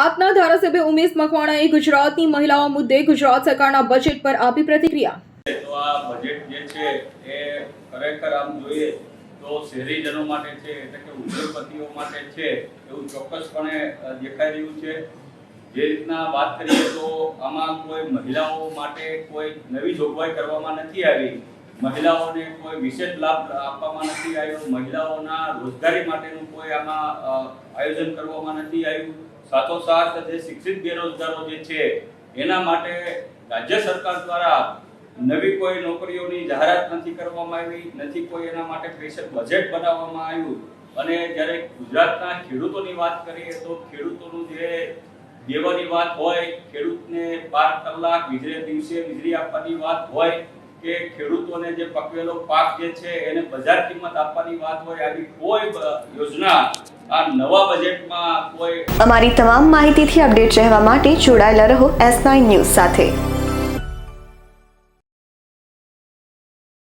આપના ધારાસભ્ય ઉમેશ મકવાણાએ ગુજરાતની મહિલાઓ મુદ્દે ગુજરાત સરકારના બજેટ પર આપી પ્રતિક્રિયા. તો આ બજેટ જે છે એ ખરેખર આમ જોઈએ તો શહેરીજનો માટે છે, એટલે કે ઉદ્યોગપતિઓ માટે છે, એવું ચોક્કસપણે દેખાઈ રહ્યું છે. જે રીતના વાત કરીએ તો આમાં કોઈ મહિલાઓ માટે કોઈ નવી જોગવાઈ કરવામાં નથી આવી. મહિલાઓને કોઈ વિશેષ લાભ આપવામાં નથી આવ્યો. મહિલાઓના રોજગારી માટેનું કોઈ આમાં આયોજન કરવામાં નથી આવ્યું. સાથોસાથ જે શિક્ષિત બેરોજગારો જે છે, એના માટે રાજ્ય સરકાર દ્વારા નવી કોઈ નોકરીઓની જાહેરાત નથી કરવામાં આવી, નથી કોઈ એના માટે સ્પેશિયલ બજેટ બનાવવામાં આવ્યું. અને જ્યારે ગુજરાતના ખેડૂતોની વાત કરીએ તો ખેડૂતોનું જે દેવાની વાત હોય, ખેડૂતને બાર કલાક વીજળી દિવસે વીજળી આપવાની વાત હોય કે ખેડૂતોને જે પકવેલો પાક જે છે એને બજાર કિંમત આપવાની વાત હોય, આવી કોઈ યોજના આ નવા બજેટમાં કોઈ અમારી તમામ માહિતીથી અપડેટ રહેવા માટે જોડાયેલા રહો એસ નાઇન ન્યૂઝ સાથે.